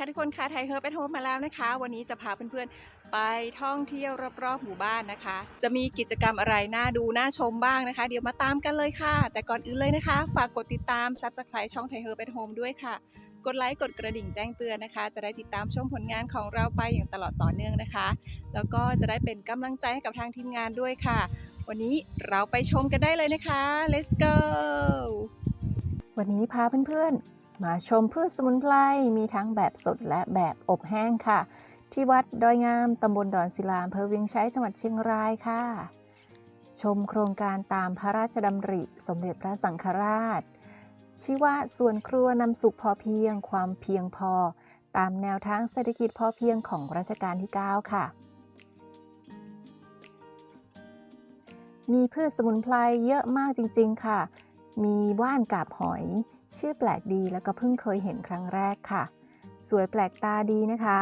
ค่ะทุกคนค่ะไทยเฮิร์บไปโฮมมาแล้วนะคะ วันนี้จะพาเพื่อนๆไปท่องเที่ยวรอบๆหมู่บ้านนะคะ จะมีกิจกรรมอะไรน่าดูน่าชมบ้างนะคะ เดี๋ยวมาตามกันเลยค่ะ แต่ก่อนอื่นเลยนะคะ ฝากกดติดตาม Subscribe ช่องไทยเฮิร์บไปโฮมด้วยค่ะ กดไลค์กดกระดิ่งแจ้งเตือนนะคะ จะได้ติดตามชมผลงานของเราไปอย่างตลอดต่อเนื่องนะคะ แล้วก็จะได้เป็นกำลังใจให้กับทางทีมงานด้วยค่ะ วันนี้เราไปชมกันได้เลยนะคะ let's go วันนี้พาเพื่อนๆ มาชมพืชสมุนไพรมีทั้งแบบสดและแบบอบแห้งค่ะ ที่วัดดอยงามตำบลดอนศิลาอำเภอเวียงชัยจังหวัดเชียงรายค่ะ ชมโครงการตามพระราชดำริ สมเด็จพระสังฆราชชื่อว่าส่วนครัวนำสุขพอเพียง ความเพียงพอ ตามแนวทางเศรษฐกิจพอเพียงของรัชกาลที่ 9 ค่ะ มีพืชสมุนไพรเยอะมากจริง ๆ ค่ะ มีว่านกาบหอย ชื่อแปลกดีแล้วก็เพิ่งเคยเห็นครั้งแรกค่ะ สวยแปลกตาดีนะคะ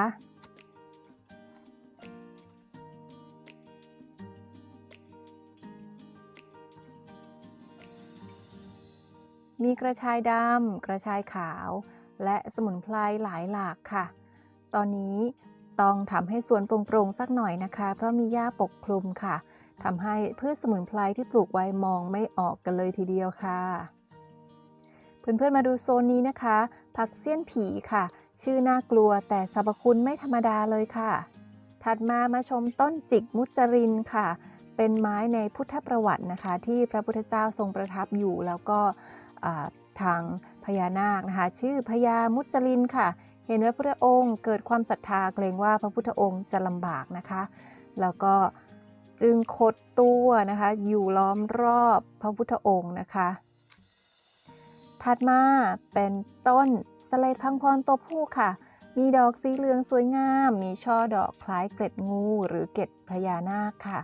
มีกระชายดำกระชายขาว และสมุนไพรหลายหลากค่ะ ตอนนี้ต้องทำให้สวนโปร่งๆสักหน่อยนะคะ เพราะมีหญ้าปกคลุมค่ะทำให้พืชสมุนไพรที่ปลูกไว้มองไม่ออกกันเลยทีเดียวค่ะ เพื่อนๆมาดูโซนนี้นะคะ ผักเสี้ยนผีค่ะ ชื่อน่ากลัวแต่สรรพคุณไม่ธรรมดาเลยค่ะ ถัดมามาชมต้นจิกมุจรินค่ะ เป็นไม้ในพุทธประวัตินะคะ ที่พระพุทธเจ้าทรงประทับอยู่ แล้วก็ทางพญานาคนะคะ ชื่อพญามุจรินค่ะ เห็นว่าพระองค์เกิดความศรัทธาเกรงว่าพระพุทธองค์จะลำบากนะคะ แล้วก็จึงขดตัวนะคะ อยู่ล้อมรอบพระพุทธองค์นะคะ ถัดมาเป็นต้นสเลดพังพรตัวผู้ค่ะ มีดอกสีเหลืองสวยงาม มีช่อดอกคล้ายเกล็ดงู หรือเกล็ดพญานาคค่ะ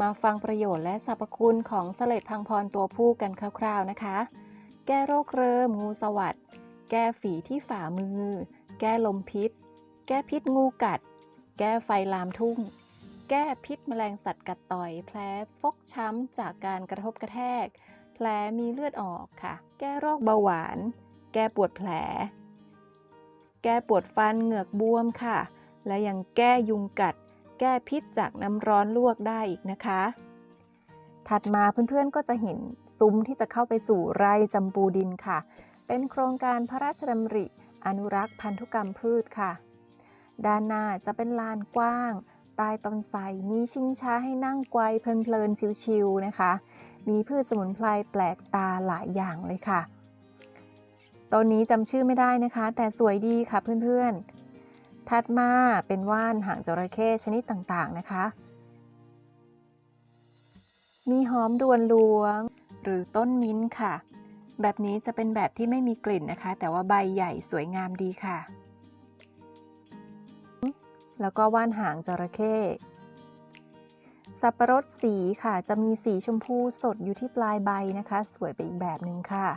มาฟังประโยชน์และสรรพคุณของสเลดพังพรตัวผู้กันคร่าวๆนะคะ แก้โรคเริมงูสวัสดแก้ฝีที่ฝ่ามือ แก้ลมพิษ แก้พิษงูกัด แก้ไฟลามทุ่ง แก้พิษแมลงสัตว์กัดต่อย แผลฟกช้ำจากการกระทบกระแทก ลมีเลือดออกค่ะ แก้โรคเบาหวาน แก้ปวดแผล แก้ปวดฟันเหงือกบวมค่ะ และยังแก้ยุงกัด แก้พิษจากน้ำร้อนลวกได้อีกนะคะ ถัดมาเพื่อนๆก็จะเห็นซุ้มที่จะเข้าไปสู่ไร่จำปูดินค่ะ เป็นโครงการพระราชดำริ อนุรักษ์พันธุกรรมพืชค่ะ ด้านหน้าจะเป็นลานกว้างใต้ต้นไทรมีชิงช้าให้นั่งไกวเพลินๆชิวๆนะคะ มีพืชสมุนไพรแปลกตาหลายอย่างเลยค่ะ ต้นนี้จำชื่อไม่ได้นะคะ แต่สวยดีค่ะเพื่อนๆ ถัดมาเป็นว่านหางจระเข้ชนิดต่างๆนะคะ มีหอมดวนหลวง หรือต้นมิ้นค่ะ แบบนี้จะเป็นแบบที่ไม่มีกลิ่นนะคะ แต่ว่าใบใหญ่สวยงามดีค่ะแล้วก็ว่านหางจระเข้ สับปะรดสีค่ะ จะมีสีชมพูสดอยู่ที่ปลายใบนะคะ สวยไปอีกแบบหนึ่งค่ะ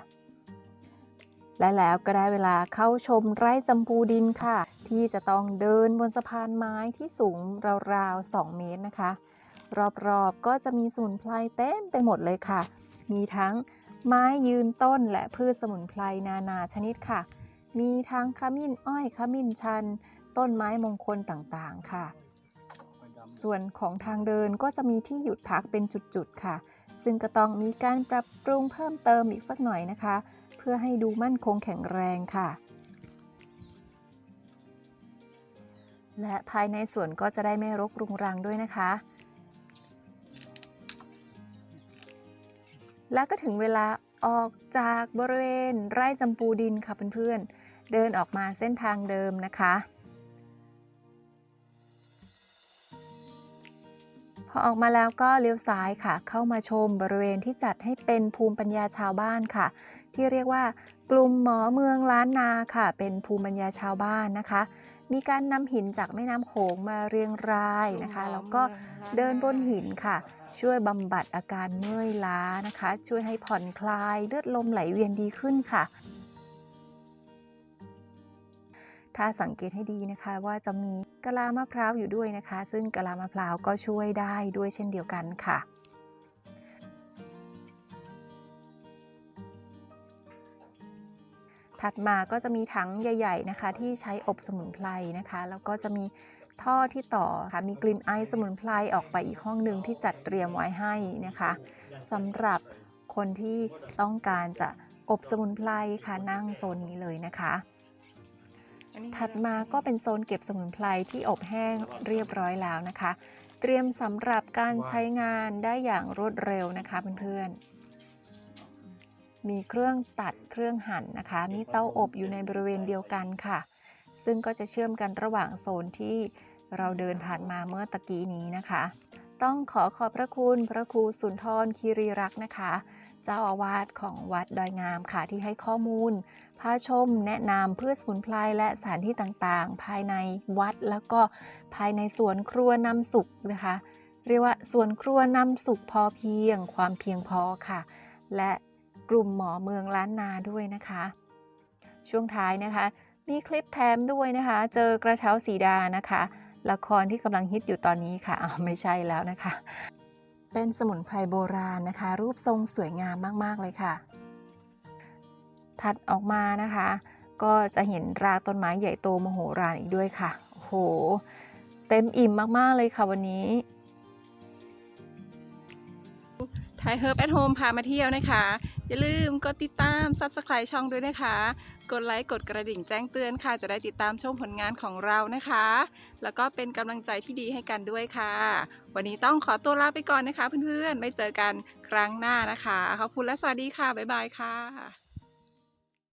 และแล้วก็ได้เวลาเข้าชมไร่จำปูดินค่ะ ที่จะต้องเดินบนสะพานไม้ที่สูงราวๆ 2 เมตรนะคะ รอบๆก็จะมีสมุนไพรเต็มไปหมดเลยค่ะ มีทั้งไม้ยืนต้นและพืชสมุนไพรนานาชนิดค่ะ มีทั้งขมิ้นอ้อยขมิ้นชัน ต้นไม้มงคลต่างๆค่ะ ส่วนของทางเดินก็จะมีที่หยุดพักเป็นจุดๆค่ะ ซึ่งก็ต้องมีการปรับปรุงเพิ่มเติมอีกสักหน่อยนะคะ เพื่อให้ดูมั่นคงแข็งแรงค่ะ และภายในสวนก็จะได้ไม่รกรุงรังด้วยนะคะ แล้วก็ถึงเวลาออกจากบริเวณไร่จำปูดินค่ะเพื่อนๆเดินออกมาเส้นทางเดิมนะคะ พอออกมาแล้วก็เลี้ยวซ้ายค่ะ เข้ามาชมบริเวณที่จัดให้เป็นภูมิปัญญาชาวบ้านค่ะ ที่เรียกว่ากลุ่มหมอเมืองล้านนาค่ะ เป็นภูมิปัญญาชาวบ้านนะคะ มีการนำหินจากแม่น้ำโขงมาเรียงรายนะคะ แล้วก็เดินบนหินค่ะ ช่วยบำบัดอาการเมื่อยล้านะคะ ช่วยให้ผ่อนคลายเลือดลมไหลเวียนดีขึ้นค่ะ ถ้าสังเกตให้ดีนะคะว่าจะมีกะลามะพร้าวอยู่ด้วยนะคะ ซึ่งกะลามะพร้าวก็ช่วยได้ด้วยเช่นเดียวกันค่ะถัดมาก็จะมีถังใหญ่ ๆนะคะ ที่ใช้อบสมุนไพรนะคะ แล้วก็จะมีท่อที่ต่อค่ะมีกลิ่นไอสมุนไพรออกไปอีกห้องหนึ่งที่จัดเตรียมไว้ให้นะคะสำหรับคนที่ต้องการจะอบสมุนไพรค่ะนั่งโซนนี้เลยนะคะ ถัดมาก็เป็นโซนเก็บสมุนไพรที่อบแห้งเรียบร้อยแล้วนะคะ เตรียมสำหรับการใช้งานได้อย่างรวดเร็วนะคะเพื่อนๆ มีเครื่องตัดเครื่องหั่นนะคะ มีเตาอบอยู่ในบริเวณเดียวกันค่ะ ซึ่งก็จะเชื่อมกันระหว่างโซนที่เราเดินผ่านมาเมื่อตะกี้นี้นะคะ ต้องขอขอบพระคุณพระครูสุนทรคีรีรักษ์นะคะ เจ้าอาวาสของวัดดอยงามค่ะที่ให้ข้อมูล พาชมแนะนำเพืชสมุนไพรและสถานที่ต่างๆ ภายในวัดแล้วก็ภายในสวนครัวนำสุขนะคะ เรียกว่าสวนครัวนำสุขพอเพียง ความเพียงพอค่ะ และกลุ่มหมอเมืองล้านนาด้วยนะคะ ช่วงท้ายนะคะ มีคลิปแถมด้วยนะคะ เจอกระเช้าสีดานะคะ ละครที่กำลังฮิตอยู่ตอนนี้ค่ะอ้าไม่ใช่แล้วนะคะ เป็นสมุนไพรโบราณนะคะ รูปทรงสวยงามมาก ๆ เลยค่ะ ถัดออกมานะคะ ก็จะเห็นรากต้นไม้ใหญ่โตมโหฬารอีกด้วยค่ะโอ้โห เต็มอิ่มมาก ๆ เลยค่ะวันนี้ไทยเฮิร์บแอทโฮมพามาเที่ยวนะคะ อย่าลืมกดติดตาม Subscribe ช่องด้วยนะคะ กดไลค์กดกระดิ่งแจ้งเตือนค่ะ จะได้ติดตามชมผลงานของเรานะคะ แล้วก็เป็นกำลังใจที่ดีให้กันด้วยค่ะ วันนี้ต้องขอตัวลาไปก่อนนะคะ เพื่อนๆ ไม่เจอกันครั้งหน้านะคะ ขอบคุณและสวัสดีค่ะ บ๊ายบายค่ะ